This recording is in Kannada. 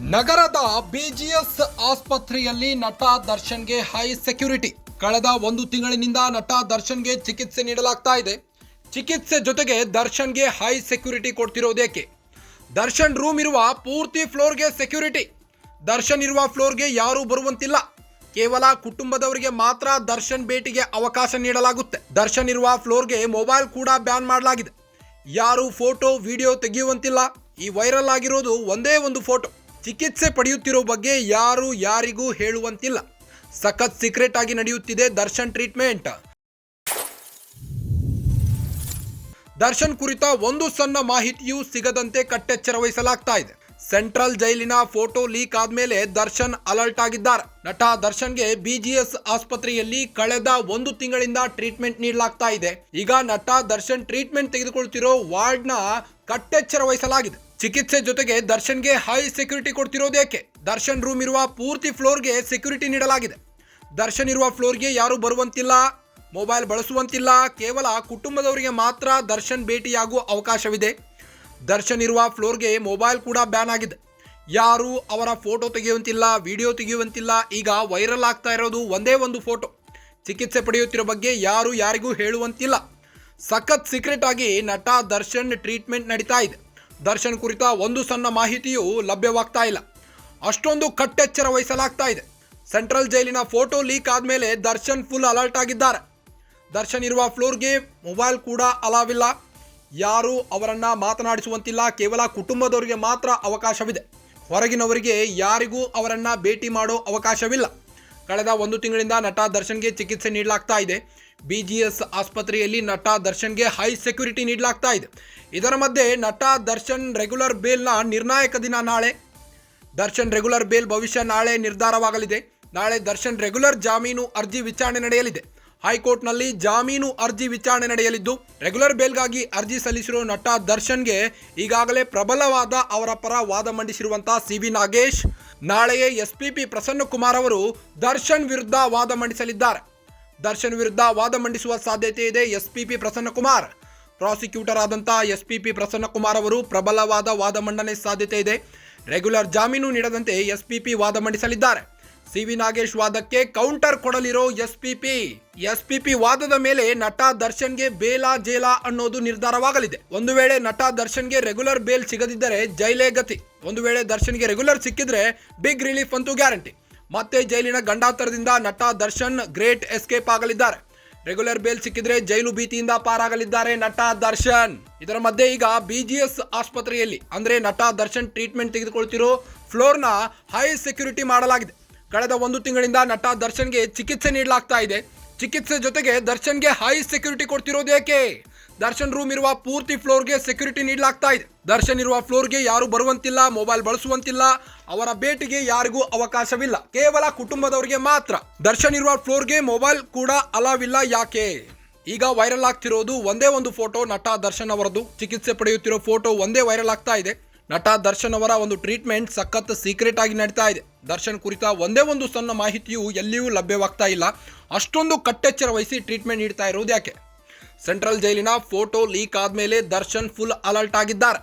ನಗರದ ಬಿಜಿಎಸ್ ಆಸ್ಪತ್ರೆಯಲ್ಲಿ ನಟ ದರ್ಶನ್ಗೆ ಹೈ ಸೆಕ್ಯೂರಿಟಿ ಕಳೆದ ಒಂದು ತಿಂಗಳಿನಿಂದ ನಟ ದರ್ಶನ್ಗೆ ಚಿಕಿತ್ಸೆ ನೀಡಲಾಗ್ತಾ ಇದೆ. ಚಿಕಿತ್ಸೆ ಜೊತೆಗೆ ದರ್ಶನ್ಗೆ ಹೈ ಸೆಕ್ಯೂರಿಟಿ ಕೊಡ್ತಿರೋದೇಕೆ ದರ್ಶನ್ ರೂಮ್ ಇರುವ ಪೂರ್ತಿ ಫ್ಲೋರ್ಗೆ ಸೆಕ್ಯೂರಿಟಿ ದರ್ಶನ್ ಇರುವ ಫ್ಲೋರ್ಗೆ ಯಾರೂ ಬರುವಂತಿಲ್ಲ. ಕೇವಲ ಕುಟುಂಬದವರಿಗೆ ಮಾತ್ರ ದರ್ಶನ್ ಭೇಟಿಗೆ ಅವಕಾಶ ನೀಡಲಾಗುತ್ತೆ. ದರ್ಶನ್ ಇರುವ ಫ್ಲೋರ್ಗೆ ಮೊಬೈಲ್ ಕೂಡ ಬ್ಯಾನ್ ಮಾಡಲಾಗಿದೆ. ಯಾರು ಫೋಟೋ ವಿಡಿಯೋ ತೆಗೆಯುವಂತಿಲ್ಲ. ಈ ವೈರಲ್ ಆಗಿರೋದು ಒಂದೇ ಒಂದು ಫೋಟೋ ಚಿಕಿತ್ಸೆ ಪಡೆಯುತ್ತಿರೋ ಬಗ್ಗೆ ಯಾರು ಯಾರಿಗೂ ಹೇಳುವಂತಿಲ್ಲ. ಸಖತ್ ಸೀಕ್ರೆಟ್ ಆಗಿ ನಡೆಯುತ್ತಿದೆ ದರ್ಶನ್ ಟ್ರೀಟ್ಮೆಂಟ್. ದರ್ಶನ್ ಕುರಿತ ಒಂದು ಸಣ್ಣ ಮಾಹಿತಿಯೂ ಸಿಗದಂತೆ ಕಟ್ಟೆಚ್ಚರ ವಹಿಸಲಾಗ್ತಾ ಇದೆ. ಸೆಂಟ್ರಲ್ ಜೈಲಿನ ಫೋಟೋ ಲೀಕ್ ಆದ್ಮೇಲೆ ದರ್ಶನ್ ಅಲರ್ಟ್ ಆಗಿದ್ದಾರೆ. ನಟ ದರ್ಶನ್ಗೆ ಬಿಜಿಎಸ್ ಆಸ್ಪತ್ರೆಯಲ್ಲಿ ಕಳೆದ ಒಂದು ತಿಂಗಳಿಂದ ಟ್ರೀಟ್ಮೆಂಟ್ ನೀಡಲಾಗ್ತಾ ಇದೆ. ಈಗ ನಟ ದರ್ಶನ್ ಟ್ರೀಟ್ಮೆಂಟ್ ತೆಗೆದುಕೊಳ್ತಿರೋ ವಾರ್ಡ್ನ ಕಟ್ಟೆಚ್ಚರ ವಹಿಸಲಾಗಿದೆ ಚಿಕಿತ್ಸೆ ಜೊತೆಗೆ ದರ್ಶನ್ಗೆ ಹೈ ಸೆಕ್ಯೂರಿಟಿ ಯಾಕೆ? ದರ್ಶನ್ ರೂಮ್ ಇರುವ ಪೂರ್ತಿ ಫ್ಲೋರ್ಗೆ ಸೆಕ್ಯೂರಿಟಿ ನೀಡಲಾಗಿದೆ. ದರ್ಶನ್ ಇರುವ ಫ್ಲೋರ್ಗೆ ಯಾರು ಬರುವಂತಿಲ್ಲ ಮೊಬೈಲ್ ಬಳಸುವಂತಿಲ್ಲ, ಕೇವಲ ಕುಟುಂಬದವರಿಗೆ ಮಾತ್ರ ದರ್ಶನ್ ಭೇಟಿಯಾಗುವ ಅವಕಾಶವಿದೆ. ದರ್ಶನ್ ಇರುವ ಫ್ಲೋರ್ಗೆ ಮೊಬೈಲ್ ಕೂಡ ಬ್ಯಾನ್ ಆಗಿದೆ. ಯಾರು ಅವರ ಫೋಟೋ ತೆಗೆಯುವಂತಿಲ್ಲ ವಿಡಿಯೋ ತೆಗೆಯುವಂತಿಲ್ಲ, ಈಗ ವೈರಲ್ ಆಗ್ತಾ ಇರೋದು ಒಂದೇ ಒಂದು ಫೋಟೋ ಚಿಕಿತ್ಸೆ ಪಡೆಯುತ್ತಿರೋ ಬಗ್ಗೆ ಯಾರು ಯಾರಿಗೂ ಹೇಳುವಂತಿಲ್ಲ. ಸಖತ್ ಸೀಕ್ರೆಟ್ ಆಗಿ ನಟ ದರ್ಶನ್ ಟ್ರೀಟ್ಮೆಂಟ್ ನಡೀತಾ ಇದೆ. ದರ್ಶನ್ ಕುರಿತ ಒಂದು ಸಣ್ಣ ಮಾಹಿತಿಯೂ ಲಭ್ಯವಾಗ್ತಾ ಇಲ್ಲ. ಅಷ್ಟೊಂದು ಕಟ್ಟೆಚ್ಚರ ವಹಿಸಲಾಗ್ತಾ ಇದೆ. ಸೆಂಟ್ರಲ್ ಜೈಲಿನ ಫೋಟೋ ಲೀಕ್ ಆದಮೇಲೆ ದರ್ಶನ್ ಫುಲ್ ಅಲರ್ಟ್ ಆಗಿದ್ದಾರೆ. ದರ್ಶನ್ ಇರುವ ಫ್ಲೋರ್ಗೆ ಮೊಬೈಲ್ ಕೂಡ ಅಲಾವಿಲ್ಲ ಯಾರೂ ಅವರನ್ನು ಮಾತನಾಡಿಸುವಂತಿಲ್ಲ. ಕೇವಲ ಕುಟುಂಬದವರಿಗೆ ಮಾತ್ರ ಅವಕಾಶವಿದೆ. ಹೊರಗಿನವರಿಗೆ ಯಾರಿಗೂ ಅವರನ್ನು ಭೇಟಿ ಮಾಡೋ ಅವಕಾಶವಿಲ್ಲ. ಕಳೆದ ಒಂದು ತಿಂಗಳಿಂದ ನಟ ದರ್ಶನ್ಗೆ ಚಿಕಿತ್ಸೆ ನೀಡಲಾಗ್ತಾ ಇದೆ. ಬಿ ಜಿ ಎಸ್ ಆಸ್ಪತ್ರೆಯಲ್ಲಿ ನಟ ದರ್ಶನ್ಗೆ ಹೈ ಸೆಕ್ಯೂರಿಟಿ ನೀಡಲಾಗ್ತಾ ಇದೆ. ಇದರ ಮಧ್ಯೆ ನಟ ದರ್ಶನ್ ರೆಗ್ಯುಲರ್ ಬೇಲ್ನ ನಿರ್ಣಾಯಕ ದಿನ ನಾಳೆ. ದರ್ಶನ್ ರೆಗ್ಯುಲರ್ ಬೇಲ್ ಭವಿಷ್ಯ ನಾಳೆ ನಿರ್ಧಾರವಾಗಲಿದೆ. ನಾಳೆ ದರ್ಶನ್ ರೆಗ್ಯುಲರ್ ಜಾಮೀನು ಅರ್ಜಿ ವಿಚಾರಣೆ ನಡೆಯಲಿದೆ. ಹೈಕೋರ್ಟ್ನಲ್ಲಿ ಜಾಮೀನು ಅರ್ಜಿ ವಿಚಾರಣೆ ನಡೆಯಲಿದ್ದು ರೆಗ್ಯುಲರ್ ಬೇಲ್ಗಾಗಿ ಅರ್ಜಿ ಸಲ್ಲಿಸಿರುವ ನಟ ದರ್ಶನ್ಗೆ ಈಗಾಗಲೇ ಪ್ರಬಲವಾದ ಅವರ ಪರ ವಾದ ಮಂಡಿಸಿರುವಂತಹ ಸಿ ವಿ ನಾಗೇಶ್, ನಾಳೆಯೇ ಎಸ್ಪಿಪಿ ಪ್ರಸನ್ನಕುಮಾರ್ ಅವರು ದರ್ಶನ್ ವಿರುದ್ಧ ವಾದ ಮಂಡಿಸಲಿದ್ದಾರೆ. ದರ್ಶನ್ ವಿರುದ್ಧ ವಾದ ಮಂಡಿಸುವ ಸಾಧ್ಯತೆ ಇದೆ. ಎಸ್ಪಿಪಿ ಪ್ರಸನ್ನಕುಮಾರ್ ಪ್ರಾಸಿಕ್ಯೂಟರ್ ಆದಂಥ ಎಸ್ಪಿಪಿ ಪ್ರಸನ್ನಕುಮಾರ್ ಅವರು ಪ್ರಬಲವಾದ ವಾದ ಮಂಡನೆ ಸಾಧ್ಯತೆ ಇದೆ. ರೆಗ್ಯುಲರ್ ಜಾಮೀನು ನೀಡದಂತೆ ಎಸ್ಪಿಪಿ ವಾದ ಮಂಡಿಸಲಿದ್ದಾರೆ. ಸಿ ವಿ ನಾಗೇಶ್ ವಾದಕ್ಕೆ ಕೌಂಟರ್ ಕೊಡಲಿರೋ ಎಸ್ಪಿಪಿ ಎಸ್ಪಿಪಿ ವಾದದ ಮೇಲೆ ನಟ ದರ್ಶನ್ಗೆ ಬೇಲಾ ಜೇಲಾ ಅನ್ನೋದು ನಿರ್ಧಾರವಾಗಲಿದೆ. ಒಂದು ವೇಳೆ ನಟ ದರ್ಶನ್ಗೆ ರೆಗ್ಯುಲರ್ ಬೇಲ್ ಸಿಗದಿದ್ದರೆ ಜೈಲೇ ಗತಿ. ಒಂದು ವೇಳೆ ದರ್ಶನ್ಗೆ ರೆಗ್ಯುಲರ್ ಸಿಕ್ಕಿದ್ರೆ ಬಿಗ್ ರಿಲೀಫ್ ಅಂತೂ ಗ್ಯಾರಂಟಿ. ಮತ್ತೆ ಜೈಲಿನ ಗಂಡಾಂತರದಿಂದ ನಟ ದರ್ಶನ್ ಗ್ರೇಟ್ ಎಸ್ಕೇಪ್ ಆಗಲಿದ್ದಾರೆ. ರೆಗ್ಯುಲರ್ ಬೇಲ್ ಸಿಕ್ಕಿದ್ರೆ ಜೈಲು ಭೀತಿಯಿಂದ ಪಾರಾಗಲಿದ್ದಾರೆ ನಟ ದರ್ಶನ್. ಇದರ ಮಧ್ಯೆ ಈಗ ಬಿಜಿಎಸ್ ಆಸ್ಪತ್ರೆಯಲ್ಲಿ, ಅಂದ್ರೆ ನಟ ದರ್ಶನ್ ಟ್ರೀಟ್ಮೆಂಟ್ ತೆಗೆದುಕೊಳ್ತಿರೋ ಫ್ಲೋರ್ನ ಹೈ ಸೆಕ್ಯೂರಿಟಿ ಮಾಡಲಾಗಿದೆ. ಕಳೆದ ಒಂದು ತಿಂಗಳಿಂದ ನಟ ದರ್ಶನ್ಗೆ ಚಿಕಿತ್ಸೆ ನೀಡಲಾಗ್ತಾ ಇದೆ. ಚಿಕಿತ್ಸೆ ಜೊತೆಗೆ ದರ್ಶನ್ಗೆ ಹೈ ಸೆಕ್ಯೂರಿಟಿ ಕೊಡ್ತಿರೋದೇಕೆ ದರ್ಶನ್ ರೂಮ್ ಇರುವ ಪೂರ್ತಿ ಫ್ಲೋರ್ಗೆ ಸೆಕ್ಯೂರಿಟಿ ನೀಡಲಾಗ್ತಾ ಇದೆ. ದರ್ಶನ್ ಇರುವ ಫ್ಲೋರ್ಗೆ ಯಾರು ಬರುವಂತಿಲ್ಲ ಮೊಬೈಲ್ ಬಳಸುವಂತಿಲ್ಲ, ಅವರ ಭೇಟಿಗೆ ಯಾರಿಗೂ ಅವಕಾಶವಿಲ್ಲ. ಕೇವಲ ಕುಟುಂಬದವರಿಗೆ ಮಾತ್ರ. ದರ್ಶನ್ ಇರುವ ಫ್ಲೋರ್ಗೆ ಮೊಬೈಲ್ ಕೂಡ ಅಲಾವಿಲ್ಲ ಯಾಕೆ? ಈಗ ವೈರಲ್ ಆಗ್ತಿರೋದು ಒಂದೇ ಒಂದು ಫೋಟೋ ನಟ ದರ್ಶನ್ ಅವರದ್ದು. ಚಿಕಿತ್ಸೆ ಪಡೆಯುತ್ತಿರೋ ಫೋಟೋ ಒಂದೇ ವೈರಲ್ ಆಗ್ತಾ ಇದೆ. ನಟ ದರ್ಶನ್ ಅವರ ಒಂದು ಟ್ರೀಟ್ಮೆಂಟ್ ಸಖತ್ ಸೀಕ್ರೆಟ್ ಆಗಿ ನಡೀತಾ ಇದೆ. ದರ್ಶನ್ ಕುರಿತ ಒಂದೇ ಒಂದು ಸಣ್ಣ ಮಾಹಿತಿಯು ಎಲ್ಲಿಯೂ ಲಭ್ಯವಾಗ್ತಾ ಇಲ್ಲ. ಅಷ್ಟೊಂದು ಕಟ್ಟೆಚ್ಚರ ವಹಿಸಿ ಟ್ರೀಟ್ಮೆಂಟ್ ನೀಡ್ತಾ ಇರೋದು ಯಾಕೆ? ಸೆಂಟ್ರಲ್ ಜೈಲಿನ ಫೋಟೋ ಲೀಕ್ ಆದ್ಮೇಲೆ ದರ್ಶನ್ ಫುಲ್ ಅಲರ್ಟ್ ಆಗಿದ್ದಾರೆ.